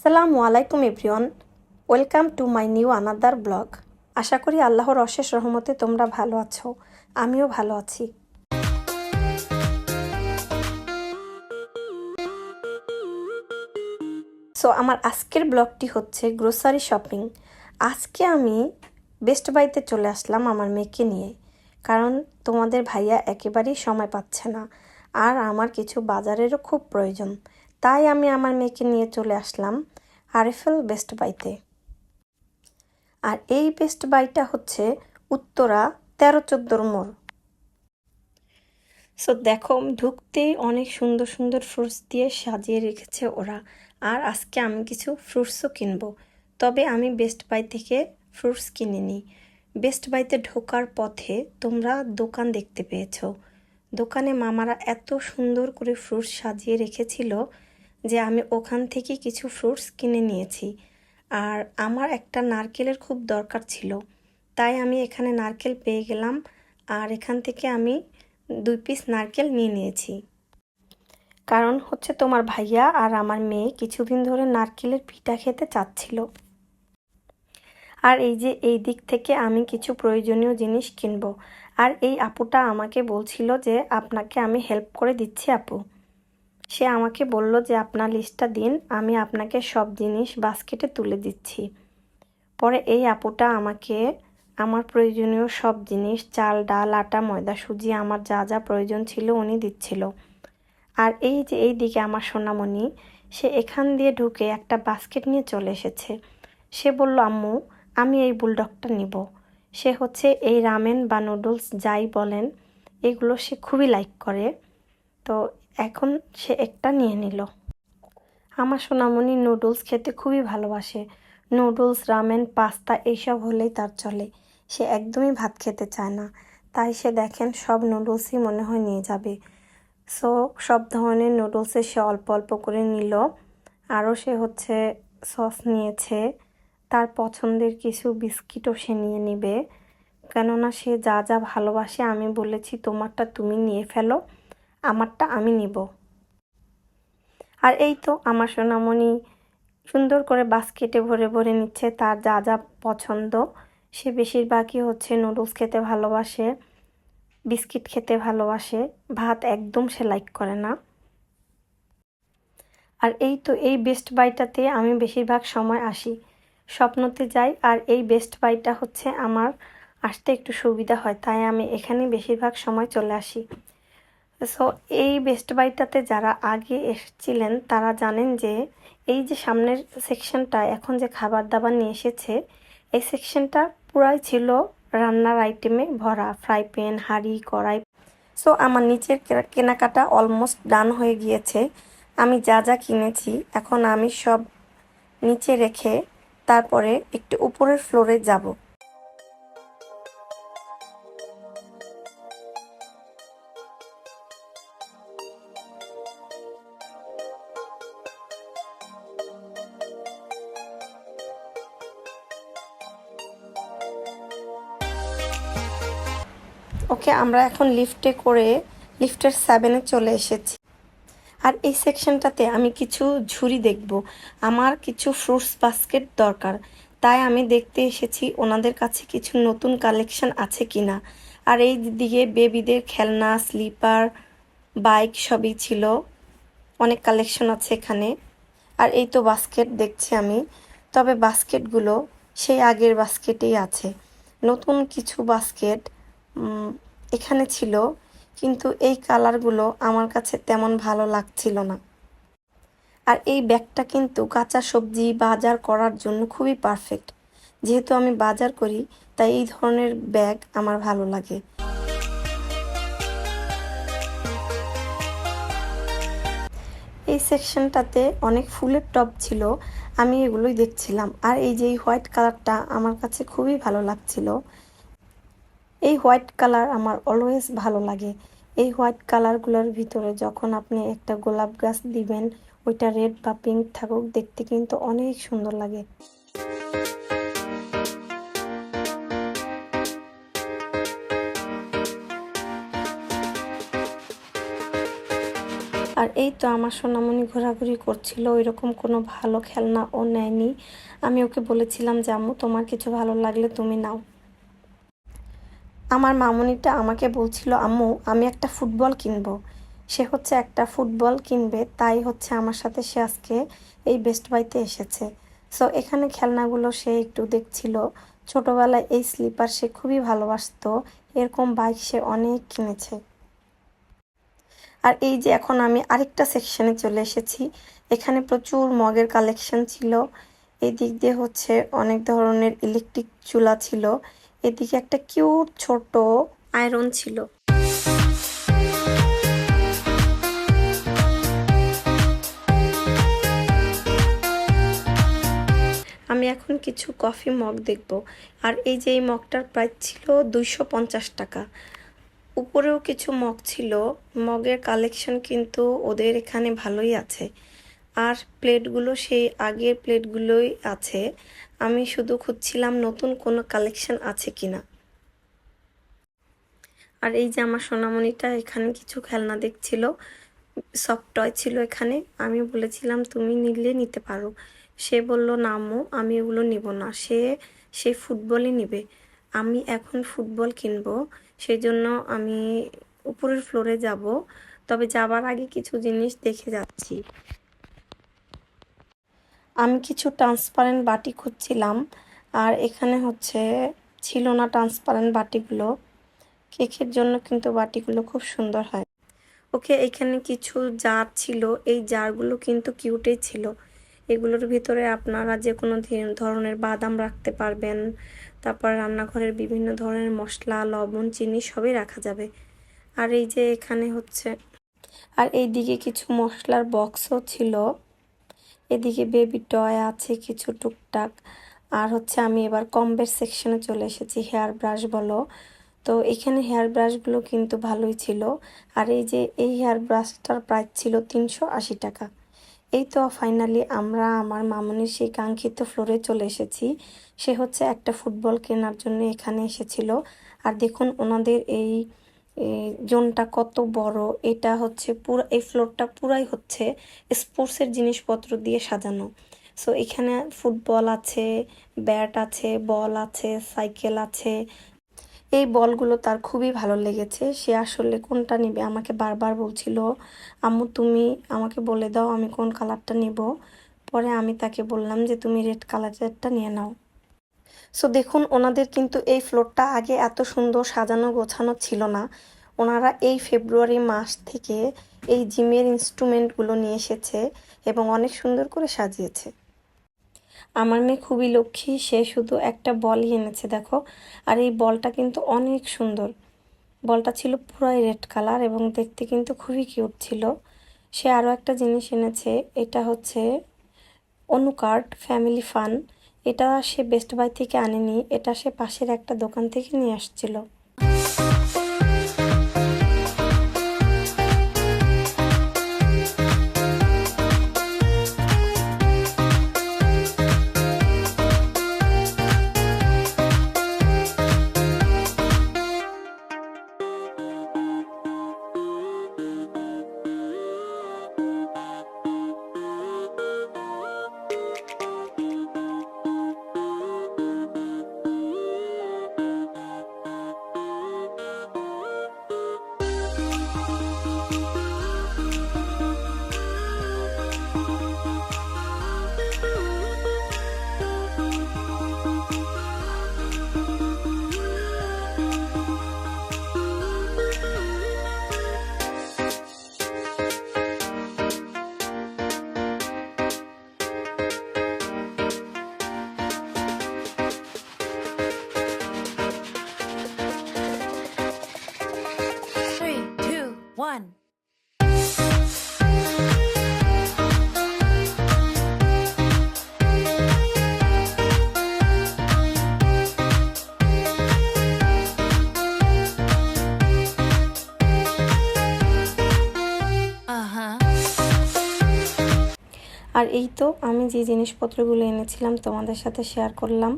আসসালামু আলাইকুম everyone, welcome to my new another blog. আশা করি আল্লাহর অশেষ রহমতে তোমরা ভালো আছো, আমিও ভালো আছি। সো আমার আজকের ব্লগটি হচ্ছে গ্রোসারি শপিং আজকে আমি বেস্ট বাইতে চলে আসলাম আমার মেয়েকে নিয়ে, কারণ তোমাদের ভাইয়া একেবারেই সময় পাচ্ছে না, আর আমার কিছু বাজারেরও খুব প্রয়োজন। তাই আমি আমার মেয়েকে নিয়ে চলে আসলাম আরএফএল বেস্ট বাইতে আর এই বেস্ট বাইটা হচ্ছে উত্তরা তেরো চোদ্দোর মোড়। সো দেখো ঢুকতেই অনেক সুন্দর সুন্দর ফ্রুটস দিয়ে সাজিয়ে রেখেছে ওরা। আর আজকে আমি কিছু ফ্রুটসও কিনবো। তবে আমি বেস্ট বাই থেকে ফ্রুটস কিনিনি। বেস্ট বাইতে ঢোকার পথে তোমরা দোকান দেখতে পেয়েছ। দোকানে মামারা এত সুন্দর করে ফ্রুটস সাজিয়ে রেখেছিল। যে আমি ওখান থেকে কিছু ফ্রুটস কিনে নিয়েছি। আর আমার একটা নারকেলের খুব দরকার ছিল। তাই আমি এখানে নারকেল পেয়ে গেলাম আর এখান থেকে আমি দুই পিস নারকেল নিয়ে নিয়েছি। কারণ হচ্ছে তোমার ভাইয়া আর আমার মেয়ে কিছুদিন ধরে নারকেলের পিঠা খেতে চাচ্ছিল। আর এই যে এই দিক থেকে আমি কিছু প্রয়োজনীয় জিনিস কিনব। আর এই আপুটা আমাকে বলছিল যে আপনাকে আমি হেল্প করে দিচ্ছি আপু। সে আমাকে বলল যে, আপনার লিস্টটা দিন, আমি আপনাকে সব জিনিস বাস্কেটে তুলে দিচ্ছি। পরে এই আপুটা আমাকে আমার প্রয়োজনীয় সব জিনিস, চাল, ডাল, আটা, ময়দা, সুজি, আমার যা যা প্রয়োজন ছিল উনি দিচ্ছিল। আর এই যে এই দিকে আমার সোনামণি, সে এখান দিয়ে ঢুকে একটা বাস্কেট নিয়ে চলে এসেছে। সে বলল, আম্মু, আমি এই বুলডগটা নিব। সে হচ্ছে এই রামেন বা নুডলস যাই বলেন, এগুলো সে খুবই লাইক করে। তো এখন সে একটা নিয়ে নিল। আমার সোনামণি নুডলস খেতে খুবই ভালোবাসে। নুডলস, রামেন, পাস্তা এইসব হলেই তার চলে। সে একদমই ভাত খেতে চায় না। তাই সে দেখেন সব নুডলসই মনে হয় নিয়ে যাবে। সো, সব ধরনের নুডলসে সে অল্প অল্প করে নিল। আরও সে হচ্ছে সস নিয়েছে। তার পছন্দের কিছু বিস্কিটও সে নিয়ে নিবে। কেননা সে যা যা ভালোবাসে আমি বলেছি, তোমারটা তুমি নিয়ে ফেলো। আমারটা আমি নিব। আর এই তো আমার সোনামণি সুন্দর করে বাস্কেটে ভরে ভরে নিচ্ছে, তার যা যা পছন্দ। সে বেশিরভাগই হচ্ছে নুডলস খেতে ভালোবাসে, বিস্কিট খেতে ভালোবাসে, ভাত একদম সে লাইক করে না। আর এই তো এই বেস্ট বাইটাতে আমি বেশিরভাগ সময় আসি, স্বপ্নতে যাই, আর এই বেস্ট বাইটা হচ্ছে আমার, আসতে একটু সুবিধা হয়, তাই আমি এখানে বেশিরভাগ সময় চলে আসি। সো এই বেস্ট বাইটাতে যারা আগে এসেছিলেন, তারা জানেন যে এই যে সামনের সেকশনটা এখন যে খাবার দাবার নিয়ে এসেছে, এই সেকশনটা পুরাই ছিল রান্নার আইটেমে ভরা ফ্রাই প্যান হাঁড়ি, কড়াই। সো আমার নিচের কেনাকাটা অলমোস্ট ডান হয়ে গিয়েছে। আমি যা যা কিনেছি, এখন আমি সব নিচে রেখে তারপরে একটু উপরের ফ্লোরে যাব। ওকে, আমরা এখন লিফটে করে লিফটের সেভেনে চলে এসেছি। আর এই সেকশনটাতে আমি কিছু ঝুড়ি দেখব। আমার কিছু ফ্রুটস বাস্কেট দরকার। তাই আমি দেখতে এসেছি ওনাদের কাছে কিছু নতুন কালেকশন আছে কি না আর এই দিকে বেবিদের খেলনা স্লিপার বাইক সবই ছিল। অনেক কালেকশন আছে এখানে। আর এই তো বাস্কেট দেখছি আমি। তবে বাস্কেটগুলো সেই আগের বাস্কেটেই আছে। নতুন কিছু বাস্কেট এখানে ছিল, কিন্তু এই কালারগুলো আমার কাছে তেমন ভালো লাগছিল না। আর এই ব্যাগটা কিন্তু কাঁচা সবজি বাজার করার জন্য খুবই পারফেক্ট যেহেতু আমি বাজার করি, তাই এই ধরনের ব্যাগ আমার ভালো লাগে। এই সেকশনটাতে অনেক ফুলের টপ ছিল, আমি এগুলোই দেখছিলাম। আর এই যে হোয়াইট কালারটা আমার কাছে খুবই ভালো লাগছিল। এই হোয়াইট কালার আমার অলওয়েজ ভালো লাগে। এই হোয়াইট কালারগুলোর ভিতরে যখন আপনি একটা গোলাপ গাছ দিবেন, ওইটা রেড বা পিঙ্ক থাকুক, দেখতে কিন্তু অনেক সুন্দর লাগে। আর এই তো আমার সোনামণি ঘোরাঘুরি করছিল, ওইরকম কোনো ভালো খেলনা ও নেয়নি। আমি ওকে বলেছিলাম যে, আম্মু, তোমার কিছু ভালো লাগলে তুমি নাও। আমার মামনিটা আমাকে বলছিল, আম্মু, আমি একটা ফুটবল কিনবো। সে হচ্ছে একটা ফুটবল কিনবে, তাই হচ্ছে আমার সাথে সে আজকে এই বেস্ট বাইতে এসেছে। সো এখানে খেলনাগুলো সে একটু দেখছিল। ছোটোবেলায় এই স্লিপার সে খুবই ভালোবাসতো, এরকম বাইক সে অনেক কিনেছে। আর এই যে এখন আমি আরেকটা সেকশনে চলে এসেছি, এখানে প্রচুর মগের কালেকশন ছিল। এই দিক দিয়ে হচ্ছে অনেক ধরনের ইলেকট্রিক চুলা ছিল। এদিকে একটা কিউট ছোট আয়রন ছিল। আমি এখন কিছু কফি মগ দেখব। আর এই যে এই মগটার প্রাইস ছিল দুইশো পঞ্চাশ টাকা। উপরেও কিছু মগ ছিল। মগের কালেকশন কিন্তু ওদের এখানে ভালোই আছে। আর প্লেটগুলো সেই আগের প্লেটগুলোই আছে। আমি শুধু খুঁজছিলাম নতুন কোনো কালেকশন আছে কিনা। আর এই যে আমার সোনামণিটা এখানে কিছু খেলনা দেখছিল সফট টয় ছিল এখানে। আমি বলেছিলাম, তুমি নিলে নিতে পারো। সে বলল, না আম্মু, আমি এগুলো নিব না। সে সে ফুটবলই নেবে। আমি এখন ফুটবল কিনবো সেই জন্য আমি উপরের ফ্লোরে যাব। তবে যাবার আগে কিছু জিনিস দেখে যাচ্ছি। আমি কিছু ট্রান্সপারেন্ট বাটি খুঁজছিলাম, আর এখানে হচ্ছে ছিল না ট্রান্সপারেন্ট বাটিগুলো। কেকের জন্য কিন্তু বাটিগুলো খুব সুন্দর হয়। ওকে, এখানে কিছু জার ছিল, এই জারগুলো কিন্তু কিউটেই ছিল। এগুলোর ভিতরে আপনারা যে কোনো ধরনের বাদাম রাখতে পারবেন। তারপর রান্নাঘরের বিভিন্ন ধরনের মশলা, লবণ, চিনি সবই রাখা যাবে। আর এই যে এখানে হচ্ছে আর এই দিকে কিছু মশলার বক্সও ছিল। এদিকে বেবি টয় আছে, কিছু টুকটাক। আর হচ্ছে আমি এবার কম্বের সেকশনে চলে এসেছি হেয়ার ব্রাশ বলো। তো এখানে হেয়ার ব্রাশগুলো কিন্তু ভালোই ছিল। আর এই যে, এই হেয়ার ব্রাশটার প্রাইস ছিল তিনশো আশি টাকা। এই তো ফাইনালি আমরা, আমার মামনির সেই কাঙ্ক্ষিত ফ্লোরে চলে এসেছি। সে হচ্ছে একটা ফুটবল কেনার জন্য এখানে এসেছিল। আর দেখুন, ওনাদের এই জোনটা কত বড়, এটা হচ্ছে পুরো, এই ফ্লোরটা পুরাই হচ্ছে স্পোর্টসের জিনিসপত্র দিয়ে সাজানো। সো এখানে ফুটবল আছে, ব্যাট আছে, বল আছে, সাইকেল আছে। এই বলগুলো তার খুবই ভালো লেগেছে। সে আসলে কোনটা নিবে আমাকে বারবার বলছিল, আম্মু, তুমি আমাকে বলে দাও আমি কোন কালারটা নিব। পরে আমি তাকে বললাম যে, তুমি রেড কালারেরটা নিয়ে নাও। সো দেখুন, ওনাদের কিন্তু এই ফ্লোরটা আগে এত সুন্দর সাজানো গোছানো ছিল না। ওনারা এই ফেব্রুয়ারি মাস থেকে এই জিমের ইনস্ট্রুমেন্টগুলো নিয়ে এসেছে এবং অনেক সুন্দর করে সাজিয়েছে। আমার মেয়ে খুবই লক্ষ্মী, সে শুধু একটা বলই এনেছে, দেখো। আর এই বলটা কিন্তু অনেক সুন্দর। বলটা ছিল পুরাই রেড কালার এবং দেখতে কিন্তু খুবই কিউট ছিল। সে আরও একটা জিনিস এনেছে, এটা হচ্ছে অনুকার্ড ফ্যামিলি ফান। এটা সে বেস্ট বাই থেকে আনেনি এটা সে পাশের একটা দোকান থেকে নিয়ে আসছিল। আর এই তো আমি যে জিনিসপত্রগুলো এনেছিলাম তোমাদের সাথে শেয়ার করলাম।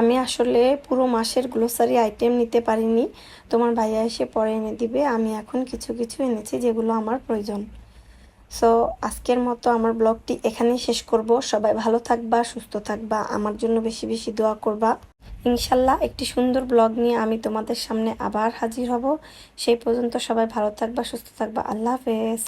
আমি আসলে পুরো মাসের গ্লোসারি আইটেম নিতে পারিনি। তোমার ভাইয়া এসে পরে এনে দিবে, আমি এখন কিছু কিছু এনেছি যেগুলো আমার প্রয়োজন। সো আজকের মতো আমার ব্লগটি এখানেই শেষ করব। সবাই ভালো থাকবা, সুস্থ থাকবা, আমার জন্য বেশি বেশি দোয়া করবা। ইনশাল্লাহ একটি সুন্দর ব্লগ নিয়ে আমি তোমাদের সামনে আবার হাজির হব। সেই পর্যন্ত সবাই ভালো থাকবা, সুস্থ থাকবা। আল্লাহ হাফেজ।